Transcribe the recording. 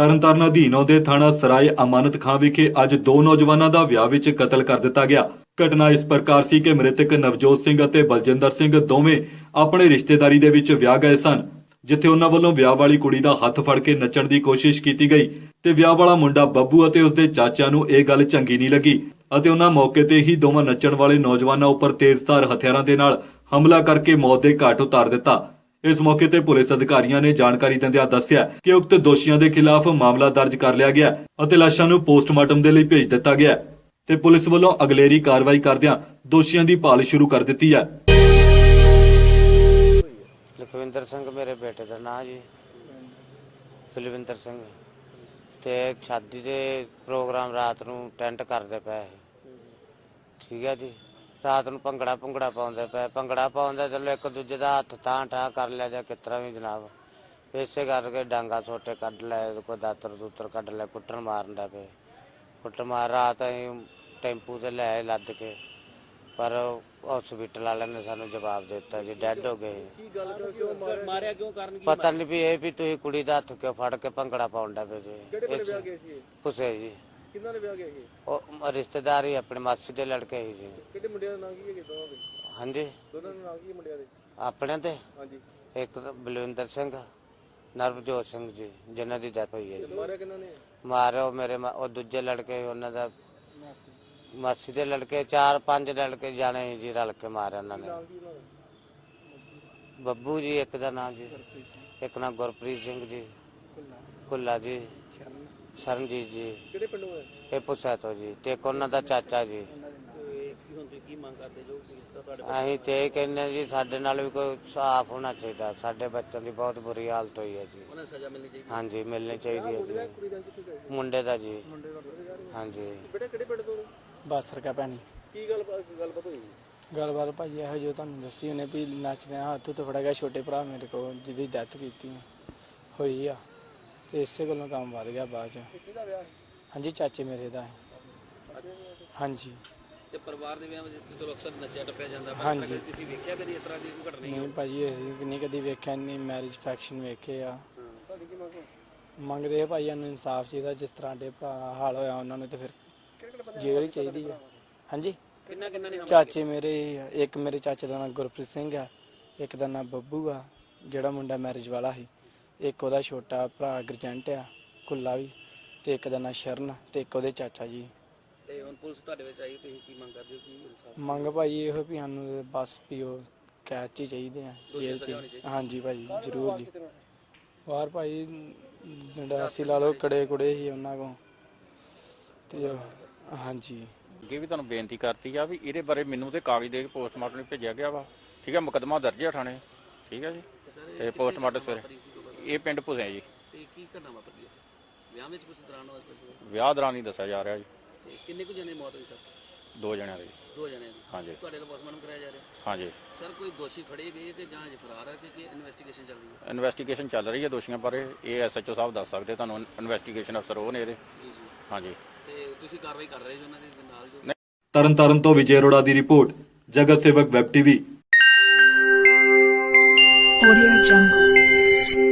ਤਰਨਤਾਰਨ ਅਧੀਨ ਆਉਂਦੇ ਥਾਣਾ ਸਰਾਏ ਅਮਾਨਤ ਖਾਂ ਵਿਖੇ ਅੱਜ ਦੋ ਨੌਜਵਾਨਾਂ ਦਾ ਵਿਆਹ ਵਿੱਚ ਕਤਲ ਕਰ ਦਿੱਤਾ ਗਿਆ। ਘਟਨਾ ਇਸ ਪ੍ਰਕਾਰ ਸੀ ਕਿ ਮ੍ਰਿਤਕ ਨਵਜੋਤ ਸਿੰਘ ਅਤੇ ਬਲਜਿੰਦਰ ਸਿੰਘ ਦੋਵੇਂ ਆਪਣੇ ਰਿਸ਼ਤੇਦਾਰੀ ਦੇ ਵਿੱਚ ਵਿਆਹ ਗਏ ਸਨ, ਜਿੱਥੇ ਉਹਨਾਂ ਵੱਲੋਂ ਵਿਆਹ ਵਾਲੀ ਕੁੜੀ ਦਾ ਹੱਥ ਫੜ ਕੇ ਨੱਚਣ ਦੀ ਕੋਸ਼ਿਸ਼ ਕੀਤੀ ਗਈ ਤੇ ਵਿਆਹ ਵਾਲਾ ਮੁੰਡਾ ਬੱਬੂ ਅਤੇ ਉਸਦੇ ਚਾਚਿਆਂ ਨੂੰ ਇਹ ਗੱਲ ਚੰਗੀ ਨਹੀਂ ਲੱਗੀ ਅਤੇ ਉਹਨਾਂ ਮੌਕੇ ਤੇ ਹੀ ਦੋਵਾਂ ਨੱਚਣ ਵਾਲੇ ਨੌਜਵਾਨਾਂ ਉੱਪਰ ਤੇਜ਼ਧਾਰ ਹਥਿਆਰਾਂ ਦੇ ਨਾਲ ਹਮਲਾ ਕਰਕੇ ਮੌਤ ਦੇ ਘਾਟ ਉਤਾਰ ਦਿੱਤਾ। ਇਸ ਮੌਕੇ ਤੇ ਪੁਲਿਸ ਅਧਿਕਾਰੀਆਂ ਨੇ ਜਾਣਕਾਰੀ ਦਿੰਦਿਆਂ ਦੱਸਿਆ ਕਿ ਉਕਤ ਦੋਸ਼ੀਆਂ ਦੇ ਖਿਲਾਫ ਮਾਮਲਾ ਦਰਜ ਕਰ ਲਿਆ ਗਿਆ ਅਤੇ ਲਾਸ਼ਾਂ ਨੂੰ ਪੋਸਟਮਾਰਟਮ ਦੇ ਲਈ ਭੇਜ ਦਿੱਤਾ ਗਿਆ ਤੇ ਪੁਲਿਸ ਵੱਲੋਂ ਅਗਲੇਰੀ ਕਾਰਵਾਈ ਕਰਦਿਆਂ ਦੋਸ਼ੀਆਂ ਦੀ ਭਾਲ ਸ਼ੁਰੂ ਕਰ ਦਿੱਤੀ ਹੈ। ਲਖਵਿੰਦਰ ਸਿੰਘ ਮੇਰੇ ਬੇਟੇ ਦਾ ਨਾਂ ਜੀ। ਬਲਵਿੰਦਰ ਸਿੰਘ। ਤੇ ਸ਼ਾਦੀ ਦੇ ਪ੍ਰੋਗਰਾਮ ਰਾਤ ਨੂੰ ਟੈਂਟ ਕਰਦੇ ਪਏ ਠੀਕ ਹੈ ਜੀ। ਰਾਤ ਨੂੰ ਭੰਗੜਾ ਭੰਗੜਾ ਪਾਉਂਦੇ ਪਏ। ਭੰਗੜਾ ਪਾਉਂਦੇ ਚਲੋ ਇੱਕ ਦੂਜੇ ਦਾ ਹੱਥ ਤਾਂ ਠਾ ਕਰ ਲਿਆ ਜਾਂ ਕਿਤਰਾ ਵੀ ਜਨਾਬ। ਇਸੇ ਕਰਕੇ ਡਾਂਗਾ ਛੋਟੇ ਕੱਢ ਲਏ ਕੋਈ ਦਾਤਰ ਦੂਤਰ ਕੱਢ ਲਏ ਕੁੱਟਣ ਮਾਰਨ ਦਾ ਪਏ। ਕੁੱਟ ਮਾਰ ਰਾਤ ਅਸੀਂ ਟੈਂਪੂ ਤੇ ਲੈ ਆਏ ਲੱਦ ਕੇ। ਪਰ ਹਸਪੀਟਲ ਵਾਲਿਆਂ ਨੇ ਸਾਨੂੰ ਜਵਾਬ ਦਿੱਤਾ ਜੀ ਡੈੱਡ ਹੋ ਗਏ। ਮਾਰਿਆ ਕਿਉਂ ਕਾਰਨ ਕੀ ਪਤਾ ਨਹੀਂ ਵੀ ਇਹ ਵੀ ਤੁਸੀਂ ਕੁੜੀ ਦਾ ਹੱਥ ਕਿਉਂ ਫੜ ਕੇ ਭੰਗੜਾ ਪਾਉਂਦਾ ਪਏ ਜੀ। ਕਿਹੜੇ ਪਿੰਡ ਵਿਆਹ ਗਏ ਸੀ ਪੁੱਛੇ ਜੀ। ਕਿੰਨਾਂ ਦੇ ਵਿਆਹ ਗਏ ਸੀ ਉਹ ਰਿਸ਼ਤੇਦਾਰ ਹੀ ਆਪਣੇ ਮਾਸੀ ਦੇ ਲੜਕੇ ਸੀ ਜੀ। ਕਿਹੜੇ ਮੁੰਡਿਆਂ ਦਾ ਨਾਂ ਕੀ ਹੈ ਦੋਵਾਂ ਦੇ? ਹਾਂਜੀ। ਦੋਨਾਂ ਦੇ ਨਾਂ ਕੀ ਹੈ ਮੁੰਡਿਆਂ ਦੇ? ਆਪਣੇ ਤੇ? ਹਾਂਜੀ। ਇੱਕ ਤਾਂ ਬਲਵਿੰਦਰ ਸਿੰਘ ਨਰਵਜੋਤ ਸਿੰਘ ਜੀ ਜਿਨ੍ਹਾਂ ਦੀ ਡੈਥ ਹੋਈ ਹੈ ਜੀ। ਮਾਰਿਆ ਕਿੰਨਾਂ ਨੇ? ਮੇਰੇ ਮਾ- ਉਹ ਦੂਜੇ ਲੜਕੇ ਉਹਨਾਂ ਦਾ ਮਾਸੀ। ਦੇ ਲੜਕੇ ਚਾਰ ਪੰਜ ਲੜਕੇ ਜਾਣੇ ਸੀ ਜੀ ਰਲ ਕੇ ਮਾਰਿਆ ਉਹਨਾਂ ਨੇ। ਨਾਂ ਕੀ ਉਹਨਾਂ ਦਾ? ਬੱਬੂ ਜੀ ਇੱਕ ਦਾ ਨਾਮ ਜੀ। ਇੱਕ ਨਾਮ ਗੁਰਪ੍ਰੀਤ ਸਿੰਘ ਜੀ। ਕੁੱਲਾ ਜੀ। ਸਰਨਜੀਤ ਜੀ। ਕਿਹੜੇ ਪਿੰਡੋਂ ਹੈ ਇਹ ਪੁੱਛਾ ਤੋਂ ਜੀ ਤੇ ਇੱਕ ਉਹਨਾਂ ਦਾ ਚਾਚਾ ਜੀ। ਤੇ ਕੀ ਹੁਣ ਤੁਸੀਂ ਕੀ ਮੰਗ ਕਰਦੇ ਜੋ ਪੁਲਿਸ ਦਾ ਤੁਹਾਡੇ ਅਸੀਂ ਤੇ ਇਹ ਕਹਿੰਦੇ ਹਾਂ ਜੀ ਸਾਡੇ ਨਾਲ ਵੀ ਕੋਈ ਸਾਫ਼ ਹੋਣਾ ਚਾਹੀਦਾ। ਸਾਡੇ ਬੱਚਿਆਂ ਦੀ ਬਹੁਤ ਬੁਰੀ ਹਾਲਤ ਹੋਈ ਹੈ ਜੀ। ਉਹਨਾਂ ਨੂੰ ਸਜ਼ਾ ਮਿਲਣੀ ਚਾਹੀਦੀ ਹਾਂਜੀ ਮਿਲਣੀ ਚਾਹੀਦੀ ਹੈ ਜੀ। ਕੁੜੀ ਦਾ ਕਿੱਥੇ ਗਏ ਮੁੰਡੇ ਦਾ ਜੀ। ਮੁੰਡੇ ਦਾ ਜਾ ਰਹੇ ਹਾਂਜੀ। ਬੇਟਾ ਕਿਹੜੇ ਪਿੰਡ ਤੋਂ? ਨੇ? ਬਾਸਰ ਕਾ ਭੈਣੀ। ਕੀ ਗੱਲ ਗੱਲਬਾਤ ਹੋਈ? ਗੱਲਬਾਤ ਭਾਈ ਇਹੋ ਜੋ ਤੁਹਾਨੂੰ ਦੱਸੀ ਉਹਨੇ ਵੀ ਨੱਚ ਰਿਹਾ ਹੱਥ ਤੋਂ ਫੜਾ ਗਿਆ ਛੋਟੇ ਭਰਾ ਮੇਰੇ ਕੋਲ ਜਿਹਦੀ ਡੈਥ ਕੀਤੀ ਹੋਈ ਆ। ਤੇ ਇਸੇ ਗੱਲੋਂ ਕੰਮ ਵੱਧ ਗਿਆ ਬਾਅਦ ਚ। ਕਿਹਦਾ ਵਿਆਹ ਸੀ? ਹਾਂਜੀ ਚਾਚੇ ਮੇਰੇ ਦਾ ਹੈ। ਹਾਂਜੀ। ਤੇ ਪਰਿਵਾਰ ਦੇ ਵਿਆਹ ਵਿੱਚ ਚਲੋ ਅਕਸਰ ਨੱਚਿਆ ਟੱਪਿਆ ਜਾਂਦਾ ਪਰ ਹਾਂਜੀ। ਕਦੇ ਤੁਸੀਂ ਵੇਖਿਆ ਕਦੀ ਇਸ ਤਰ੍ਹਾਂ ਦੀ ਕੋਈ ਘਟਨਾ ਨਹੀਂ ਭਾਜੀ ਅਸੀਂ ਨਹੀਂ ਕਦੀ ਵੇਖਿਆ ਨਹੀਂ ਮੈਰਿਜ ਫੈਕਸ਼ਨ ਵੇਖੇ ਆ। ਤੁਹਾਡੀ ਕੀ ਮੰਗ ਮੰਗਦੇ ਆ ਭਾਈ ਨੂੰ ਇਨਸਾਫ ਚਾਹੀਦਾ ਜਿਸ ਤਰ੍ਹਾਂ ਦੇ ਭਰਾ ਹਾਲ ਹੋਇਆ ਉਹਨਾਂ ਨੂੰ ਤੇ ਫਿਰ ਜੇਲ੍ਹ ਹੀ ਚਾਹੀਦੀ ਆ। ਹਾਂਜੀ। ਕਿੰਨਾ ਕਿੰਨਾ ਨੇ ਚਾਚੇ ਮੇਰੇ ਇੱਕ ਮੇਰੇ ਚਾਚੇ ਦਾ ਨਾਮ ਗੁਰਪ੍ਰੀਤ ਸਿੰਘ ਆ ਇੱਕ ਦਾ ਨਾਮ ਬੱਬੂ ਆ ਜਿਹੜਾ ਮੁੰਡਾ ਮੈਰਿਜ ਵਾਲਾ ਸੀ। ਇੱਕ ਉਹਦਾ ਛੋਟਾ ਭਰਾ ਗਰਜੰਟ ਆ ਕੁੱਲਾ ਵੀ ਤੇ ਇੱਕ ਦਾ ਨਾਮ ਸ਼ਰਨ ਤੇ ਇੱਕ ਉਹਦੇ ਚਾਚਾ ਜੀ। ਤੇ ਹੁਣ ਪੁਲਿਸ ਤੁਹਾਡੇ ਵਿੱਚ ਆਈ ਤੁਸੀਂ ਕੀ ਮੰਗ ਕਰਦੇ ਹੋ ਕੀ ਇਨਸਾਫ ਮੰਗ ਭਾਈ ਇਹੋ ਵੀ ਸਾਨੂੰ ਬਸ ਵੀ ਉਹ ਕੈਦ 'ਚ ਹੀ ਚਾਹੀਦੇ ਆ ਜੇਲ੍ਹ 'ਚ। ਹਾਂਜੀ ਭਾਈ ਜ਼ਰੂਰ ਜੀ। ਬਾਹਰ ਭਾਈ ਡੰਡਾਸੀ ਲਾ ਲਓ ਕੜੇ ਕੁੜੇ ਸੀ ਉਹਨਾਂ ਕੋ ਤੇ ਉਹ- ਹਾਂਜੀ। ਅੱਗੇ ਵੀ ਤੁਹਾਨੂੰ ਬੇਨਤੀ ਕਰਤੀ ਆ ਵੀ ਇਹਦੇ ਬਾਰੇ ਮੈਨੂੰ ਤੇ ਕਾਗਜ਼ ਦੇ ਕੇ ਪੋਸਟਮਾਰਟਮ ਲਈ ਭੇਜਿਆ ਗਿਆ ਵਾ। ਠੀਕ ਹੈ ਮੁਕੱਦਮਾ ਦਰਜ ਹੈ ਥਾਣੇ। ਠੀਕ ਹੈ ਜੀ। ਤੇ ਪੋਸਟਮਾਰਟਮ ਸਵੇਰੇ। ਇਹ ਪਿੰਡ ਭੁਸਿਆ ਜੀ। ਤੇ ਕੀ ਘਟਨਾ ਵਾਪਰੀ ਉੱਥੇ ਵਿਆਹ ਵਿੱਚ ਕੁਝ ਦੌਰਾਨ ਹੋਇਆ ਕੁਛ? ਵਿਆਹ ਦੌਰਾਨ ਹੀ ਦੱਸਿਆ ਜਾ ਰਿਹਾ ਜੀ। ਤੇ ਕਿੰਨੇ ਕੁ ਜਣੇ ਮੌਤ ਹੋਈ ਸਰ? ਦੋ ਜਣਿਆਂ ਦੀ ਦੋ ਜਣਿਆਂ ਦੀ? ਹਾਂਜੀ। ਤੁਹਾਡੇ ਕੋਲ ਪੋਸਟਮਾਰਟਮ ਕਰਾਇਆ ਜਾ ਰਿਹਾ? ਹਾਂਜੀ। ਸਰ ਕੋਈ ਦੋਸ਼ੀ ਫੜੇ ਗਏ ਕਿ ਜਾਂ ਅਜੇ ਫਰਾਰ ਹੈ ਕਿ ਕੀ ਇਨਵੈਸਟੀਗੇਸ਼ਨ ਚੱਲ ਰਹੀ ਹੈ? ਇਨਵੈਸਟੀਗੇਸ਼ਨ ਚੱਲ ਰਹੀ ਹੈ ਦੋਸ਼ੀਆਂ ਬਾਰੇ। ਇਹ ਐਸਐਚਓ ਸਾਹਿਬ ਦੱਸ ਸਕਦੇ ਤੁਹਾਨੂੰ ਇਨਵੈਸਟੀਗੇਸ਼ਨ ਅਫਸਰ ਉਹ ਨੇ ਇਹਦੇ। ਜੀ ਜੀ। ਹਾਂਜੀ। ਤੇ ਤੁਸੀਂ ਕਾਰਵਾਈ ਕਰ ਰਹੇ ਹੋ ਉਹਨਾਂ ਦੇ ਨਾਲ ਜੋ? ਤਰਨਤਾਰਨ ਤੋਂ ਵਿਜੇ ਅਰੋੜਾ ਦੀ ਰਿਪੋਰਟ ਜਗਤ ਸੇਵਕ ਵੈਬ ਟੀਵੀ। Audio Jungle.